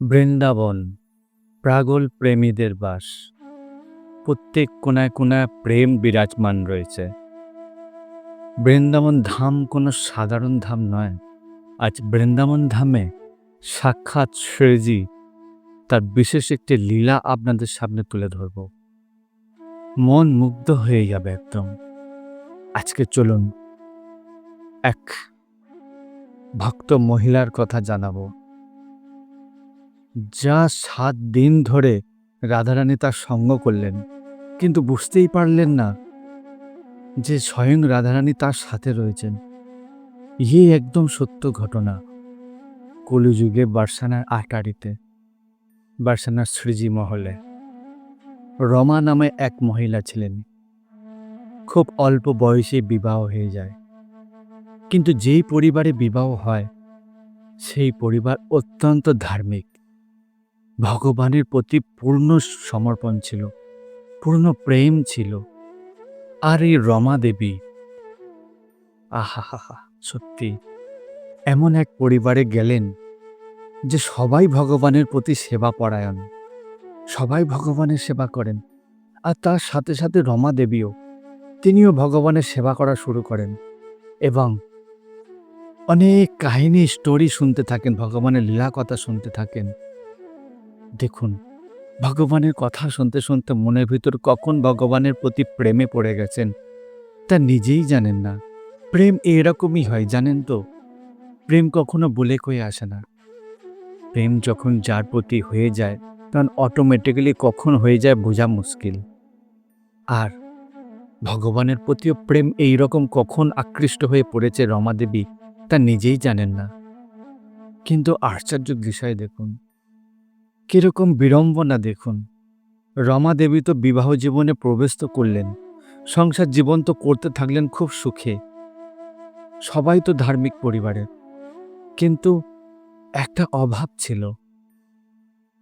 বৃন্দাবন প্রাগল প্রেমীদের বাস। প্রত্যেক কোনায় কোনায় প্রেম বিরাজমান রয়েছে। বৃন্দাবন ধাম কোনো সাধারণ ধাম নয়। আজ বৃন্দাবন ধামে সাক্ষাৎ শ্রেজি তার বিশেষ একটি লীলা আপনাদের সামনে তুলে ধরব। মন মুগ্ধ হয়ে যাবে একদম। আজকে চলুন এক ভক্ত মহিলার কথা জানাব। যা সাত দিন ধরে রাধারানী তার সঙ্গ করলেন, কিন্তু বুঝতেই পারলেন না যে স্বয়ং রাধারানী তার সাথে রয়েছেন। ইয়ে একদম সত্য ঘটনা কলিযুগে বার্সানার আটারিতে বার্সানার শ্রীজি মহলে রমা নামে এক মহিলা ছিলেন। খুব অল্প বয়সে বিবাহ হয়ে যায়। কিন্তু যেই পরিবারে বিবাহ হয়, সেই পরিবার অত্যন্ত ধার্মিক। ভগবানের প্রতি পূর্ণ সমর্পণ ছিল, পূর্ণ প্রেম ছিল। আর এই রমা দেবী আহা সত্যি, এমন এক পরিবারে গেলেন যে সবাই ভগবানের প্রতি সেবা পরায়ণ, সবাই ভগবানের সেবা করেন। আর তার সাথে সাথে রমা দেবীও, তিনিও ভগবানের সেবা করা শুরু করেন এবং অনেক কাহিনী, স্টোরি শুনতে থাকেন, ভগবানের লীলা কথা শুনতে থাকেন। দেখুন, ভগবানের কথা শুনতে শুনতে মনের ভিতর কখন ভগবানের প্রতি প্রেমে পড়ে গেছেন, তা নিজেই জানেন না। প্রেম এরকমই হয়, জানেন তো? প্রেম কখনো বলে কয়ে আসে না। প্রেম যখন যার প্রতি হয়ে যায়, তখন অটোমেটিক্যালি কখন হয়ে যায় বোঝা মুশকিল। আর ভগবানের প্রতিও প্রেম এই রকম কখন আকৃষ্ট হয়ে পড়েছে রমাদেবী, তা নিজেই জানেন না। কিন্তু আশ্চর্য বিষয় দেখুন কীরকম বিড়ম্বনা দেখুন। রমা দেবী তো বিবাহ জীবনে প্রবেশ তো করলেন, সংসার জীবন তো করতে থাকলেন খুব সুখে। সবাই তো ধার্মিক পরিবারের। কিন্তু একটা অভাব ছিল।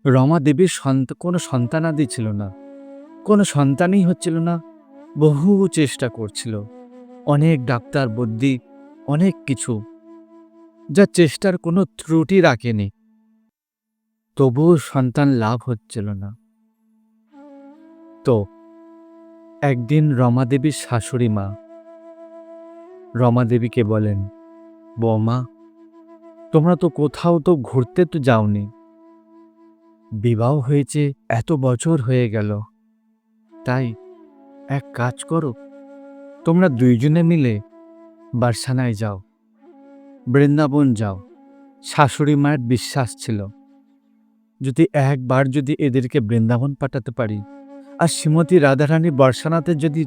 রমা দেবীর সন্ত, কোনো সন্তানাদি ছিল না। কোনো সন্তানই হচ্ছিল না, বহু চেষ্টা করছিল। অনেক ডাক্তার, বুদ্ধি, অনেক কিছু। যা চেষ্টার কোনো ত্রুটি রাখেনি। তবুও সন্তান লাভ হচ্ছিল না। তো, একদিন রমাদেবীর শাশুড়ি মা রমাদেবীকে বলেন, বৌমা, তোমরা তো কোথাও তো ঘুরতে তো যাওনি। বিবাহ হয়েছে এত বছর হয়ে গেল। তাই এক কাজ করো, তোমরা দুইজনে মিলে বার্সানায় যাও। বৃন্দাবন যাও। শাশুড়ি মায়ের বিশ্বাস ছিল। যদি একবার যদি এদেরকে বৃন্দাবন পাঠাতে পারি আর শ্রীমতী রাধারানী বর্ষানাতে যদি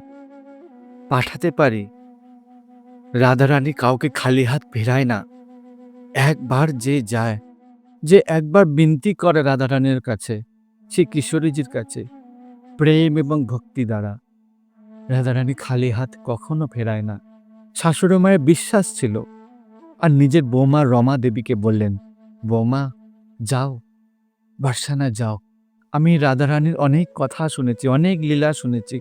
পাঠাতে পারি, রাধারানী কাউকে খালি হাত ফেরায় না। একবার যে যায়, যে একবার বিনতি করে রাধারানীর কাছে, সে কিশোরীজির কাছে, প্রেম এবং ভক্তি দ্বারা। রাধারানী খালি হাত কখনো ফেরায় না। শাশুড়ি মায়ের বিশ্বাস ছিল। আর নিজের বৌমা রমা দেবীকে বললেন, বৌমা, যাও। বার্সানা যাও। আমি রাধারানীর অনেক কথা শুনেছি, অনেক লীলা শুনেছি।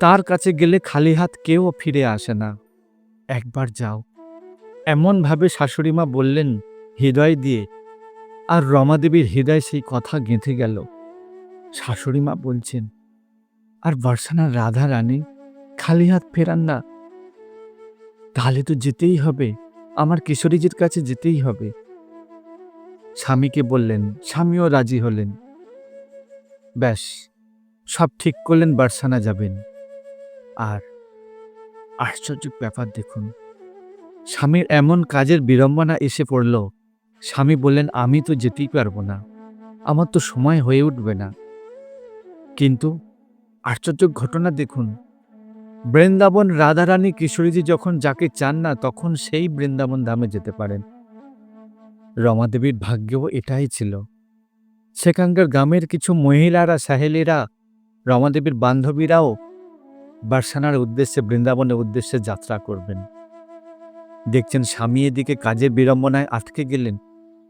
তার কাছে গেলে খালি হাত কেউ ফিরে আসে না। একবার যাও। এমনভাবে শাশুড়িমা বললেন, হৃদয় দিয়ে। আর রমাদেবীর হৃদয় সেই কথা গেঁথে গেল। শাশুড়িমা বলছেন, আর বর্ষানার রাধা রানী খালি হাত ফেরান না। তাহলে তো যেতেই হবে। আমার কিশোরীজির কাছে যেতেই হবে। স্বামীকে বললেন, স্বামীও রাজি হলেন। ব্যাস, সব ঠিক করলেন, বার্সানা যাবেন। আর আশ্চর্য ব্যাপার দেখুন, স্বামীর এমন কাজের বিড়ম্বনা এসে পড়ল, স্বামী বললেন, আমি তো যেতেই পারব না, আমার তো সময় হয়ে উঠবে না। কিন্তু আশ্চর্য ঘটনা দেখুন, বৃন্দাবন রাধারানী কিশোরীজি যখন যাকে চান না, তখন সেই বৃন্দাবন ধামে যেতে পারেন। রমাদেবীর ভাগ্যও এটাই ছিল। সেখানকার গ্রামের কিছু মহিলারা, সাহেলিরা, রমাদেবীর বান্ধবীরাও বার্সানার উদ্দেশ্যে, বৃন্দাবনের উদ্দেশ্যে যাত্রা করবেন। দেখছেন স্বামী এদিকে কাজের বিড়ম্বনায় আটকে গেলেন।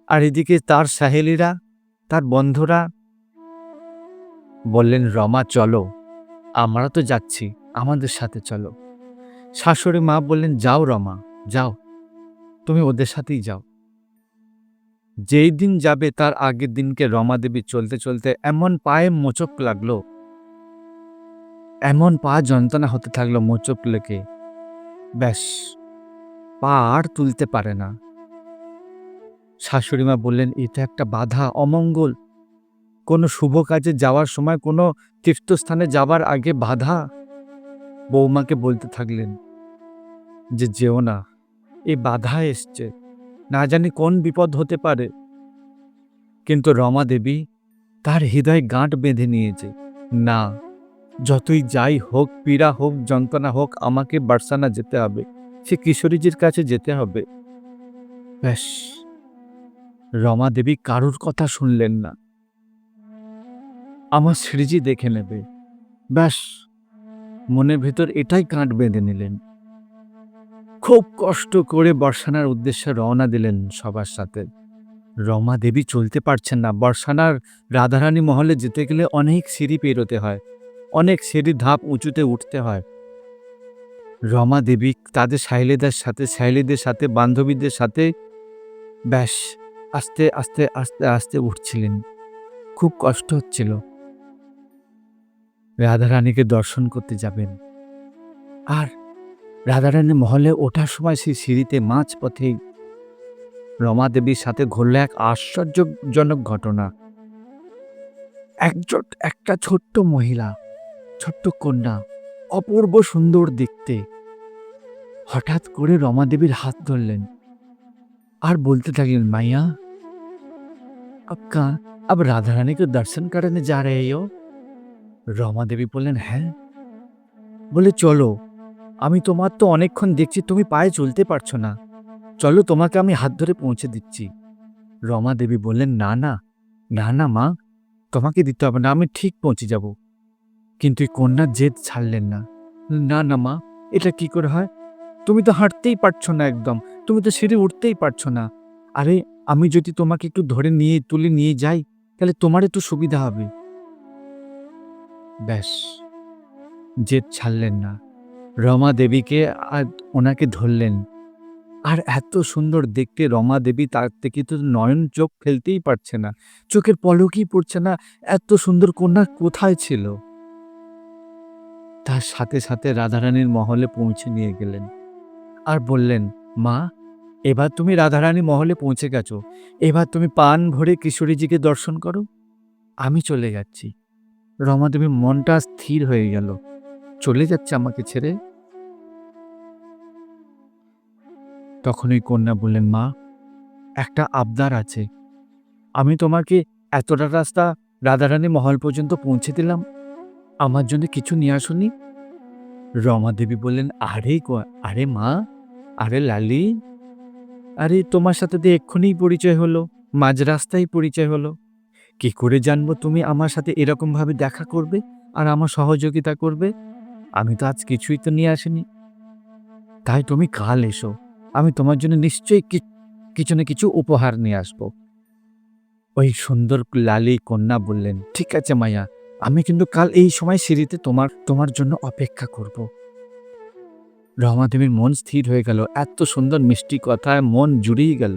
আর এদিকে তার সাহেলিরা, তার বন্ধুরা বললেন, রমা, চলো। আমরা তো যাচ্ছি। আমাদের সাথে চলো। শাশুড়ি মা বললেন, যাও রমা, যাও। তুমি ওদের সাথেই যাও। যেই দিন যাবে তার আগের দিনকে রমা দেবী চলতে চলতে এমন পায়ে মোচক লাগল। এমন পা যন্ত্রণা হতে থাকল মোচক লেগে ব্যাস, পা আর তুলতে পারে না। শাশুড়িমা বললেন, এটা একটা বাধা, অমঙ্গল। কোনো শুভ কাজে যাওয়ার সময় কোনো তীর্থস্থানে যাওয়ার আগে বাধা? বৌমাকে বলতে থাকলেন, যে যেও না এই বাধা এসছে। না জানি কোন বিপদ হতে পারে। কিন্তু রমা দেবী তার হৃদয় গাঁট বেঁধে নিয়েছে। না, যতই যাই হোক, পীড়া হোক, যন্ত্রণা হোক, আমাকে বার্সানা যেতে হবে। সে কিশোরীজির কাছে যেতে হবে। ব্যাস, রমা দেবী কারুর কথা শুনলেন না। আমার শ্রীজি দেখে নেবে। ব্যাস, মনের ভেতর এটাই কাঁট বেঁধে নিলেন। খুব কষ্ট করে বর্ষানার উদ্দেশ্যে রওনা দিলেন সবার সাথে। রমা দেবী চলতে পারছেন না। বর্ষানার রাধারানী মহলে যেতে গেলে অনেক সিঁড়ি পেরোতে হয়, অনেক সিঁড়ি ধাপ উঁচুতে উঠতে হয়। রমা দেবী তাদের সাইলেদের সাথে সাইলেদের সাথে, বান্ধবীদের সাথে ব্যাস, আস্তে আস্তে আস্তে আস্তে উঠছিলেন। খুব কষ্ট হচ্ছিল। রাধারানীকে দর্শন করতে যাবেন। আর রাধারানী মহলে ওঠার সময় সেই সিঁড়িতে মাঝপথে রমাদেবীর সাথে ঘটল এক আশ্চর্যজনক ঘটনা। একজন একটা ছোট্ট মহিলা, ছোট্ট কন্যা, অপূর্ব সুন্দর দেখতে। হঠাৎ করে রমাদেবীর হাত ধরলেন। আর বলতে থাকলেন, মাইয়া আক্কা আব রাধারানীকে দর্শন করেন যা রে রমাদেবী বললেন হ্যাঁ। বলে, চলো। আমি তোমার তো অনেকক্ষণ দেখছি, তুমি পায়ে চলতে পারছ না। চলো তোমাকে আমি হাত ধরে পৌঁছে দিচ্ছি। রমা দেবী বললেন, না না না না, মা, তোমাকে দিতে হবে না, আমি ঠিক পৌঁছে যাব। কিন্তু এই কন্যা জেদ ছাড়লেন না। না না, মা, এটা কি করে হয়? তুমি তো হাঁটতেই পারছ না একদম, তুমি তো সিঁড়ি উঠতেই পারছ না। আরে, আমি যদি তোমাকে একটু ধরে নিয়ে, তুলে নিয়ে যাই, তাহলে তোমার একটু সুবিধা হবে। ব্যাস, জেদ ছাড়লেন না। রমা দেবীকে আর ওনাকে ধরলেন। আর এত সুন্দর দেখতে রমা দেবী, তার থেকে তো নয়ন চোখ ফেলতেই পারছে না। চোখের পলকই পড়ছে না, এত সুন্দর কন্যা কোথায় ছিল? তার সাথে সাথে রাধারানীর মহলে পৌঁছে নিয়ে গেলেন। আর বললেন, মা, এবার তুমি রাধারানী মহলে পৌঁছে গেছো। এবার তুমি পান ভরে কিশোরীজিকে দর্শন করো। আমি চলে যাচ্ছি। রমাদেবীর মনটা স্থির হয়ে গেল। চলে যাচ্ছে আমাকে ছেড়ে। তখন ওই কন্যা বললেন, মা, একটা আবদার আছে। আমি তোমাকে এতটা রাস্তা রাধারানী মহল পর্যন্ত পৌঁছে দিলাম। আমার জন্য কিছু নিয়ে আসুনি? রমা দেবী বললেন, আরে আরে মা, আরে লালি, আরে তোমার সাথে তো এক্ষুনি পরিচয় হলো, মাঝ রাস্তায় পরিচয় হলো। কি করে জানব তুমি আমার সাথে এরকম ভাবে দেখা করবে আর আমার সহযোগিতা করবে? আমি তো আজ কিছুই তো নিয়ে আসিনি। তাই তুমি কাল এসো আমি তোমার জন্য নিশ্চয়ই কিছু না কিছু উপহার নিয়ে আসব। ওই সুন্দর লালি কন্যা বললেন, ঠিক আছে মায়া, আমি কিন্তু কাল এই সময় সিঁড়িতে তোমার তোমার জন্য অপেক্ষা করব। রমাদেবীর মন স্থির হয়ে গেল, এত সুন্দর মিষ্টি কথায় মন জুড়েই গেল।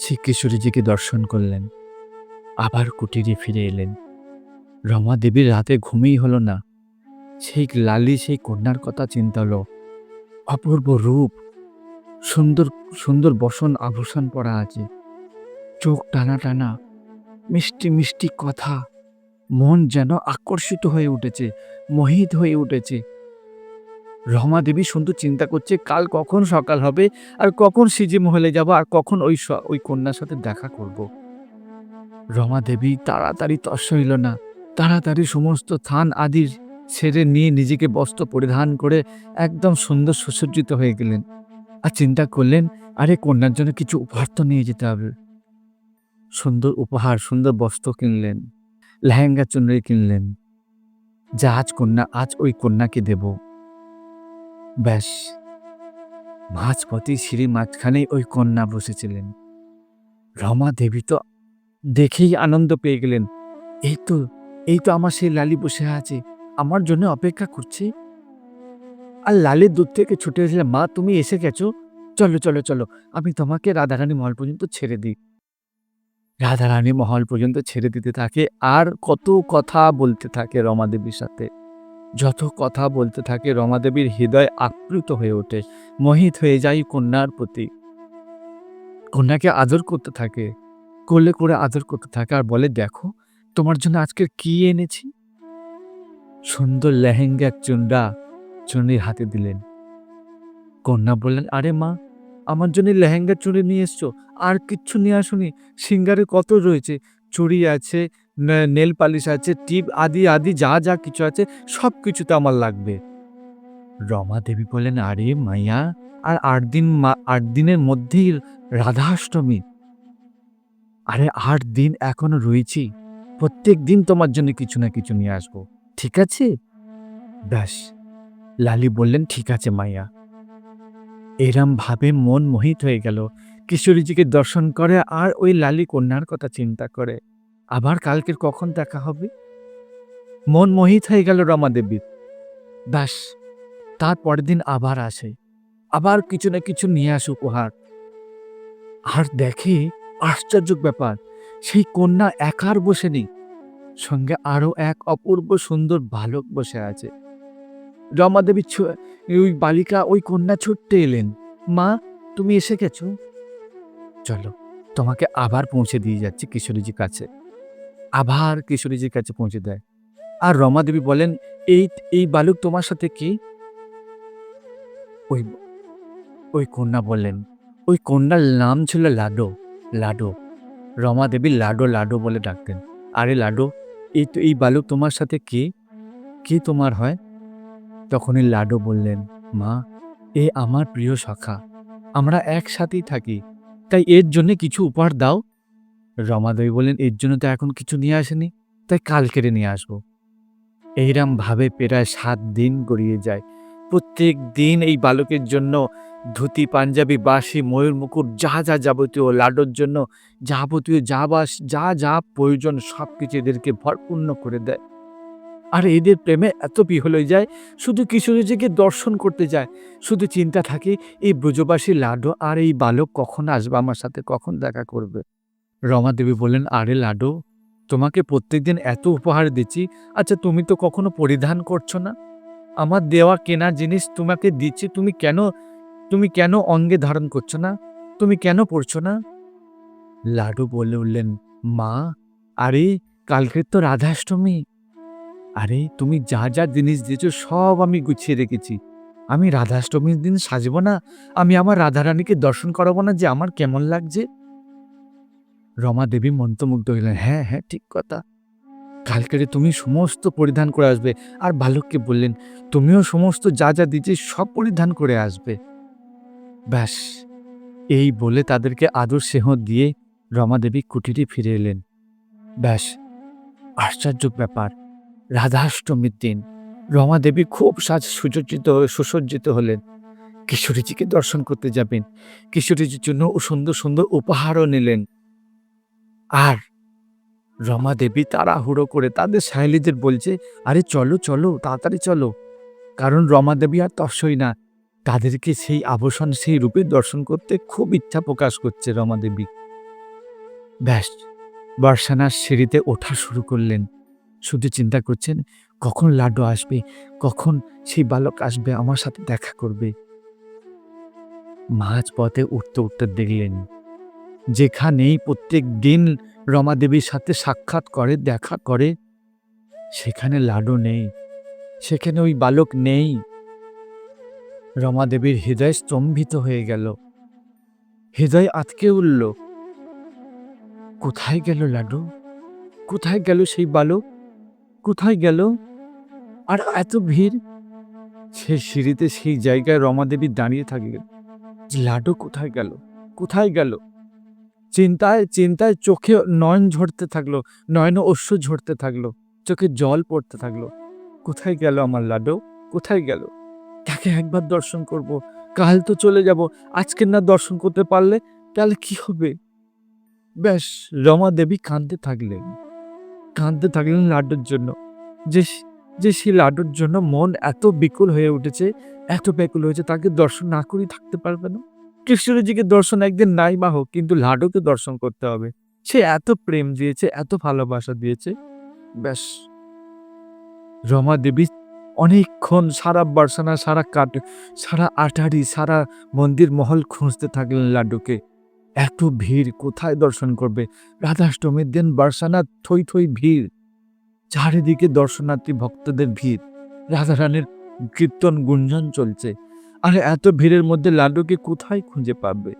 শ্রী কিশোরীজিকে দর্শন করলেন, আবার কুটিরে ফিরে এলেন। রমা দেবীর রাতে ঘুমেই হলো না। সেই লালি, সেই কন্যার কথা চিন্তা হলো। অপূর্ব রূপ সুন্দর সুন্দর বসন আভূষণ পরা আছে। চোখ টানা টানা, মিষ্টি মিষ্টি কথা। মন যেন আকর্ষিত হয়ে উঠেছে, মোহিত হয়ে উঠেছে। রমা দেবী সুন্দর চিন্তা করছে, কাল কখন সকাল হবে, আর কখন সিজি মহলে যাব, আর কখন ওই ওই কন্যার সাথে দেখা করব। রমা দেবী তাড়াতাড়ি তস্য হইল না। তাড়াতাড়ি সমস্ত থান আদির ছেড়ে নিয়ে নিজেকে বস্ত্র পরিধান করে একদম সুন্দর সুসজ্জিত হয়ে গেলেন। আর চিন্তা করলেন, আরে কন্যার জন্য কিছু উপহার তো নিয়ে যেতে হবে। সুন্দর উপহার, সুন্দর বস্ত্র কিনলেন, লেহেঙ্গা, চুনরি কিনলেন। যা আজ কন্যা, আজ ওই কন্যাকে দেব। ব্যাস, মাঝপথে সিঁড়ি মাঝখানেই ওই কন্যা বসেছিলেন। রমা দেবী তো দেখেই আনন্দ পেয়ে গেলেন। এই তো এই তো আমার সেই লালি বসে আছে, আমার জন্য অপেক্ষা করছে। আর লালের দূর থেকে ছুটে এসে মা, তুমি এসে গেছো? চলো চলো চলো। আমি তোমাকে রাধারানী মহল পর্যন্ত ছেড়ে দিই। রাধারানী মহল পর্যন্ত ছেড়ে দিতে থাকে আর কত কথা বলতে থাকে রমাদেবীর সাথে। যত কথা বলতে থাকে রমাদেবীর হৃদয় আপ্লুত হয়ে ওঠে, মোহিত হয়ে যায় কন্যার প্রতি। কন্যাকে আদর করতে থাকে, কোলে করে আদর করতে থাকে আর বলে, দেখো, তোমার জন্য আজকের কি এনেছি? সুন্দর লেহেঙ্গা চুন্ডা চুনির হাতে দিলেন। কন্যা বললেন, আরে মা, আমার জন্য লেহেঙ্গা চুড়ি নিয়ে এসছো? আর কিচ্ছু নিয়ে আসুনি? সিঙ্গারে কত রয়েছে? চুড়ি আছে নেল পালিশ আছে, টিপ আদি আদি, যা যা কিছু আছে সব কিছু তো আমার লাগবে। রমা দেবী বললেন, আরে মাইয়া, আর আট দিন আট দিনের মধ্যেই রাধাষ্টমী। আরে আট দিন এখনও রয়েছি। প্রত্যেক দিন তোমার জন্য কিছু না কিছু নিয়ে আসব। ঠিক আছে? ব্যাস। লালি বললেন, ঠিক আছে মাইয়া। এরম ভাবে মন মোহিত হয়ে গেল। কিশোরীজিকে দর্শন করে আর ওই লালি কন্যার কথা চিন্তা করে। আবার কালকের কখন দেখা হবে? মন মোহিত হয়ে গেল রমা দেবীর। ব্যাস, তার পরের দিন আবার আসে। আবার কিছু না কিছু নিয়ে আসে উপহার। আর দেখে আশ্চর্য ব্যাপার, সেই কন্যা একার বসে নেই। সঙ্গে আরও এক অপূর্ব সুন্দর বালক বসে আছে। রমাদেবী ওই বালিকা, ওই কন্যা ছুটতে এলেন। মা, তুমি এসে গেছো? চলো, তোমাকে আবার পৌঁছে দিয়ে যাচ্ছি কিশোরীজির কাছে। আবার কিশোরীজির কাছে পৌঁছে দেয়। আর রমাদেবী বলেন, এই এই বালক তোমার সাথে কি? ওই ওই কন্যা বললেন, ওই কন্যার নাম ছিল লাডো লাডো। রমাদেবী লাডো লাডো বলে ডাকতেন। আরে লাডো, এই তো, এই বালক তোমার সাথে কে? কে তোমার হয়? তখনই লাডো বললেন, মা, এ আমার প্রিয় সখা আমরা একসাথেই থাকি। তাই এর জন্য কিছু উপহার দাও। রমাদেবী বললেন, এর জন্য তো এখন কিছু নিয়ে আসেনি, তাই কাল কেড়ে নিয়ে আসব। এইরাম ভাবে প্রায় সাত দিন গড়িয়ে যায়। প্রত্যেক দিন এই বালকের জন্য ধুতি, পাঞ্জাবি বাসি ময়ূর, মুকুট, যা যা যাবতীয় লাডোর জন্য যাবতীয় যা বাস যা যা প্রয়োজন সব কিছু এদেরকে ভরপূর্ণ করে দেয়। আর এদের প্রেমে এত বিহল হয়ে যায়, শুধু কিশোরীজিকে দর্শন করতে যায়। শুধু চিন্তা থাকে, এই ব্রজবাসী লাডো আর এই বালক কখন আসবে আমার সাথে, কখন দেখা করবে? রমা দেবী বললেন, আরে লাডো তোমাকে প্রত্যেকদিন এত উপহার দিচ্ছি। আচ্ছা তুমি তো কখনো পরিধান করছ না? আমার দেওয়া কেনা জিনিস তোমাকে দিচ্ছি, তুমি কেন তুমি কেন অঙ্গে ধারণ করছ না? তুমি কেন পড়ছো না? লাডু বলে উঠলেন, মা, আরে, কালকের তো রাধাষ্টমী। আরে, তুমি যা যা জিনিস দিয়েছ সব আমি গুছিয়ে রেখেছি। আমি রাধাষ্টমীর দিন সাজবো না, আমি আমার রাধারানীকে দর্শন করাবো না যে আমার কেমন লাগছে। রমা দেবী মন্ত্রমুগ্ধ হইলেন হ্যাঁ হ্যাঁ ঠিক কথা। কালকেরে তুমি সমস্ত পরিধান করে আসবে। আর বালককে বললেন, তুমিও সমস্ত যা যা দিয়েছি সব পরিধান করে আসবে। ব্যাস, এই বলে তাদেরকে আদর স্নেহ দিয়ে রমাদেবী কুটিরে ফিরে এলেন। ব্যাস, আশ্চর্য ব্যাপার। রাধাষ্টমীর দিন। রমাদেবী খুব সাজ সুসজ্জিত সুসজ্জিত হলেন। কিশোরীজিকে দর্শন করতে যাবেন। কিশোরীজির জন্য সুন্দর সুন্দর উপহারও নিলেন। আর রমা দেবী তাড়াহুড়ো করে তাদের সাহেলিদের বলছে, আরে চলো চলো, তাড়াতাড়ি চলো। কারণ রমা দেবী আর তসই না। তাদেরকে সেই আবসন, সেই রূপে দর্শন করতে খুব ইচ্ছা প্রকাশ করছে রমা দেবী। ব্যাস বর্ষানার সিঁড়িতে ওঠা শুরু করলেন। শুধু চিন্তা করছেন, কখন লাড্ডু আসবে? কখন সেই বালক আসবে? আমার সাথে দেখা করবে? মাঝ পথে উঠতে উঠতে দেখলেন, যেখানেই প্রত্যেক দিন রমা দেবীর সাথে সাক্ষাৎ করে, দেখা করে, সেখানে লাডু নেই, সেখানে ওই বালক নেই। রমা দেবীর হৃদয় স্তম্ভিত হয়ে গেল, হৃদয় আটকে উঠল। কোথায় গেল লাডু কোথায় গেল সেই বালক? কোথায় গেল? আর এত ভিড়? সে সিঁড়িতে সেই জায়গায় রমা দেবী দাঁড়িয়ে যে লাডু কোথায় গেল? কোথায় গেল? চিন্তায় চিন্তায় চোখে নয়ন ঝরতে থাকল, নয়ন অশ্ব ঝরতে থাকল, চোখে জল পড়তে থাকল। কোথায় গেল আমার লাডু কোথায় গেল? তাকে একবার দর্শন করব? কাল তো চলে যাব, আজকে না দর্শন করতে পারলে তাহলে কি হবে? ব্যাস, রমা দেবী কাঁদতে থাকলেন। কাঁদতে থাকলেন লাড্ডুর জন্য। যে যে সেই লাড্ডুর জন্য মন এত বিকুল হয়ে উঠেছে, এত ব্যাকুল হয়েছে, তাকে দর্শন না করেই থাকতে পারবে না। কৃষ্ণজিকে দর্শন একদিন নাই বা হোক, কিন্তু লাডুকে দর্শন করতে হবে। সে এত প্রেম দিয়েছে, এত ভালোবাসা দিয়েছে। ব্যাস। রমা দেবী অনেকক্ষণ সারা বার্সানা সারা কাট সারা আটারি, সারা মন্দির মহল খুঁজতে থাকলেন লাড্ডুকে এত ভিড়, কোথায় দর্শন করবে? রাধাষ্টমীর দিন বার্সানা থই থই ভিড়। চারিদিকে দর্শনার্থী, ভক্তদের ভিড়। রাধারানীর কীর্তন, গুঞ্জন চলছে। আর, এত ভিড়ের মধ্যে লাড্ডুকে কোথায় খুঁজে পাবে?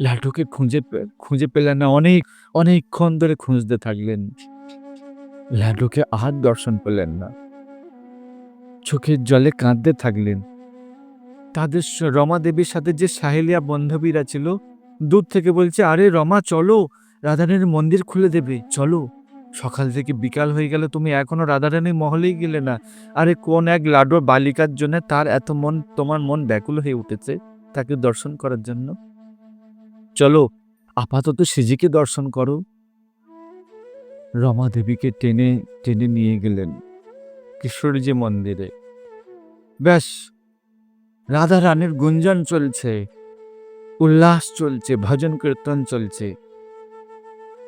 লাড্ডুকে খুঁজে খুঁজে পেলেন না অনেক, অনেকক্ষণ ধরে খুঁজতে থাকলেন। লাড্ডুকে আর দর্শন পেলেন না। চোখের জলে কাঁদতে থাকলেন। তাদের রমা দেবীর সাথে যে সাহেলিয়া বান্ধবীরা ছিল দূর থেকে বলছে, আরে রমা, চলো, রাধারানীর মন্দির খুলে দেবে, চলো। সকাল থেকে বিকাল হয়ে গেল, তুমি এখনও রাধারানীর মহলেই গেলে না। আরে কোন এক লাডুর বালিকার জন্য তার এত মন, তোমার মন ব্যাকুল হয়ে উঠেছে তাকে দর্শন করার জন্য? চলো, আপাতত সিজিকে দর্শন করো। রমা দেবীকে টেনে টেনে নিয়ে গেলেন কিশোরজি মন্দিরে। ব্যাস রাধা রানীর গুঞ্জন চলছে। উল্লাস চলছে, ভজন কীর্তন চলছে।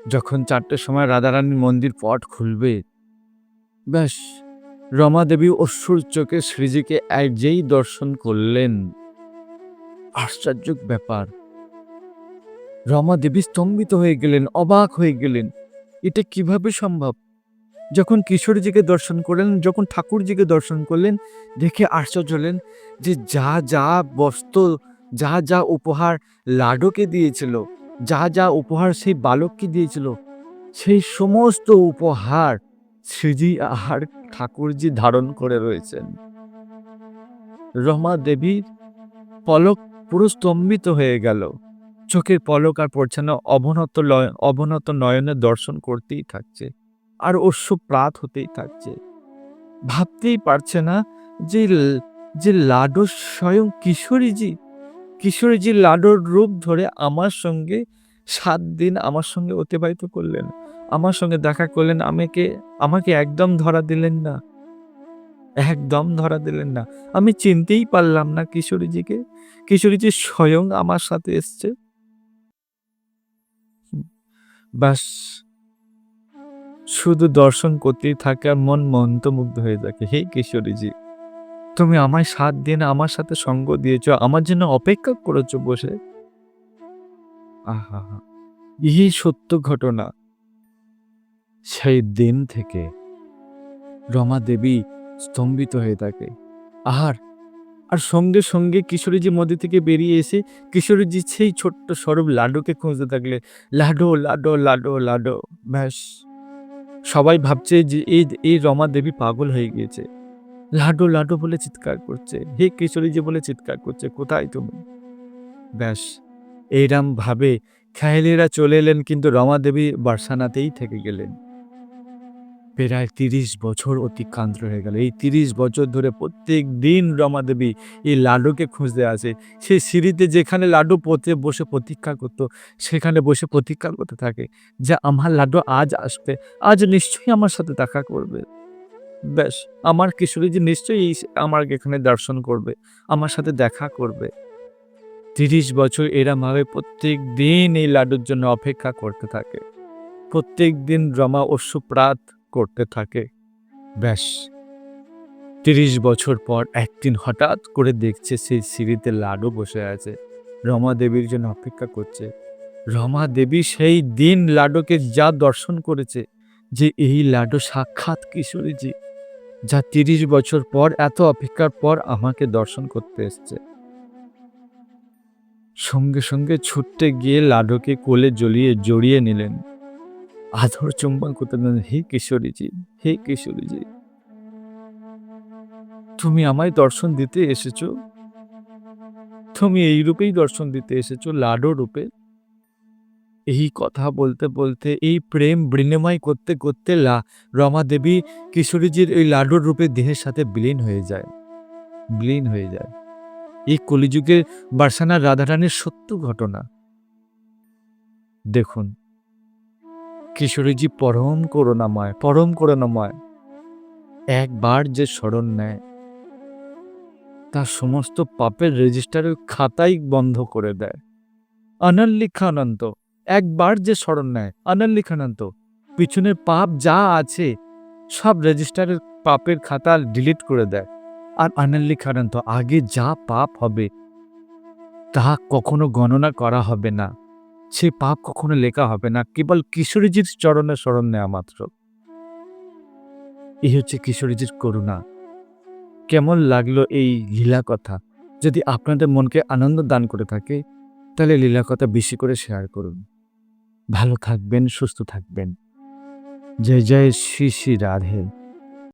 যখন চারটের সময় রাধারানীর মন্দির পট খুলবে, ব্যাস রমা দেবী অশ্রুর চোখে শ্রীজিকে এক যেই দর্শন করলেন। আশ্চর্য ব্যাপার। রমা দেবী স্তম্ভিত হয়ে গেলেন, অবাক হয়ে গেলেন, এটা কীভাবে সম্ভব? যখন কিশোরজিকে দর্শন করলেন, যখন ঠাকুরজিকে দর্শন করলেন, দেখে আশ্চর্য হলেন যে যা যা বস্তু যা যা উপহার লাডোকে দিয়েছিল, যা যা উপহার সেই বালককে দিয়েছিল, সেই সমস্ত উপহার শ্রীজি আহার ঠাকুরজি ধারণ করে রয়েছেন। রহমা দেবীর পলক পুরো স্তম্ভিত হয়ে গেল। চোখের পলক আর পড়ছে না, অবনত অবনত নয়নে দর্শন করতেই থাকছে, আর অশ্ব প্রাত হতেই থাকছে। ভাবতেই পারছে না যে যে লাডো স্বয়ং কিশোরীজি কিশোরীজি লাডোর রূপ ধরে আমার সঙ্গে সাত দিন আমার সঙ্গে অতিবাহিত করলেন, আমার সঙ্গে দেখা করলেন, আমাকে আমাকে একদম ধরা দিলেন না। একদম ধরা দিলেন না। আমি চিনতেই পারলাম না কিশোরীজিকে। কিশোরীজি স্বয়ং আমার সাথে এসছে। ব্যাস। শুধু দর্শন করতেই থাকে আর মন মন্ত্রমুগ্ধ হয়ে থাকে। হে কিশোরীজি। তুমি আমায় সাত দিন আমার সাথে সঙ্গ দিয়েছ, আমার জন্য অপেক্ষা করেছ বসে। আহা, এই সত্য ঘটনা। সেই দিন থেকে রমা দেবী স্তম্ভিত হয়ে থাকে। আহার আর সঙ্গে সঙ্গে কিশোরীজি মধ্যে থেকে বেরিয়ে এসে কিশোরীজি সেই ছোট্ট স্বরূপ লাডুকে খুঁজতে থাকলে, লাডো লাডো লাডো লাডো। ব্যাস, সবাই ভাবছে যে এই এই রমা দেবী পাগল হয়ে গিয়েছে। লাডো লাডো বলে চিৎকার করছে। হে কিশোরীজি বলে চিৎকার করছে, কোথায় তুমি? ব্যাস এইরাম ভাবে খেয়ালিরা চলে এলেন কিন্তু রমা দেবী বার্সানাতেই থেকে গেলেন। প্রায় তিরিশ বছর অতিক্রান্ত হয়ে গেল। এই তিরিশ বছর ধরে প্রত্যেক দিন রমা দেবী এই লাডুকে খুঁজতে আসে। সেই সিঁড়িতে যেখানে লাডু পথে বসে প্রতীক্ষা করতো, সেখানে বসে প্রতীক্ষা করতে থাকে যে, আমার লাডু আজ আসবে, আজ নিশ্চয়ই আমার সাথে দেখা করবে। ব্যাস আমার কিশোরীজি নিশ্চয়ই এই আমার এখানে দর্শন করবে, আমার সাথে দেখা করবে। তিরিশ বছর এরামভাবে প্রত্যেক দিন এই লাডুর জন্য অপেক্ষা করতে থাকে। প্রত্যেক দিন রমা অশ্বপ্রাত করতে থাকে। ব্যাস তিরিশ বছর পর একদিন হঠাৎ করে দেখছে সেই সিঁড়িতে লাডু বসে আছে। রমা দেবীর জন্য অপেক্ষা করছে। রমা দেবী সেই দিন লাডুকে যা দর্শন করেছে, যে এই লাডু সাক্ষাৎ কিশোরীজি। যা তিরিশ বছর পর, এত অপেক্ষার পর আমাকে দর্শন করতে এসছে। সঙ্গে সঙ্গে ছুটতে গিয়ে লাডুকে কোলে জড়িয়ে জড়িয়ে নিলেন। আদর চুম্বন করতে হে কিশোরীজি হে কিশোরীজি, তুমি আমায় দর্শন দিতে এসেছ? তুমি এই রূপেই দর্শন দিতে এসেছ, লাডো রূপে? এই কথা বলতে বলতে, এই প্রেম বিনিময় করতে করতে লা রমা দেবী কিশোরীজির এই লাডুর রূপে দেহের সাথে বিলীন হয়ে যায়। বিলীন হয়ে যায়। এই কলিযুগের বার্সানা রাধারানীর সত্য ঘটনা। দেখুন। কিশোরীজি পরম করুণাময় পরম করুণাময়। একবার যে স্মরণ নেয়, তার সমস্ত পাপের রেজিস্টারের খাতাই বন্ধ করে দেয়। অনল্লিখানন্ত একবার যে স্মরণ নেয় আনন্দ লিখানন্ত পিছনের পাপ যা আছে, সব রেজিস্টারের পাপের খাতা ডিলিট করে দেয়। আর আনন্দ লিখানন্ত আগে যা পাপ হবে, তা কখনো গণনা করা হবে না। সে পাপ কখনো লেখা হবে না, কেবল কিশোরীজির চরণে স্মরণ নেওয়া মাত্র। এই হচ্ছে কিশোরীজির করুণা। কেমন লাগল এই লীলা কথা? যদি আপনাদের মনকে আনন্দ দান করে থাকে, তাহলে লীলা কথা বেশি করে শেয়ার করুন। ভালো থাকবেন সুস্থ থাকবেন। জয় জয় শ্রী শ্রী রাধে।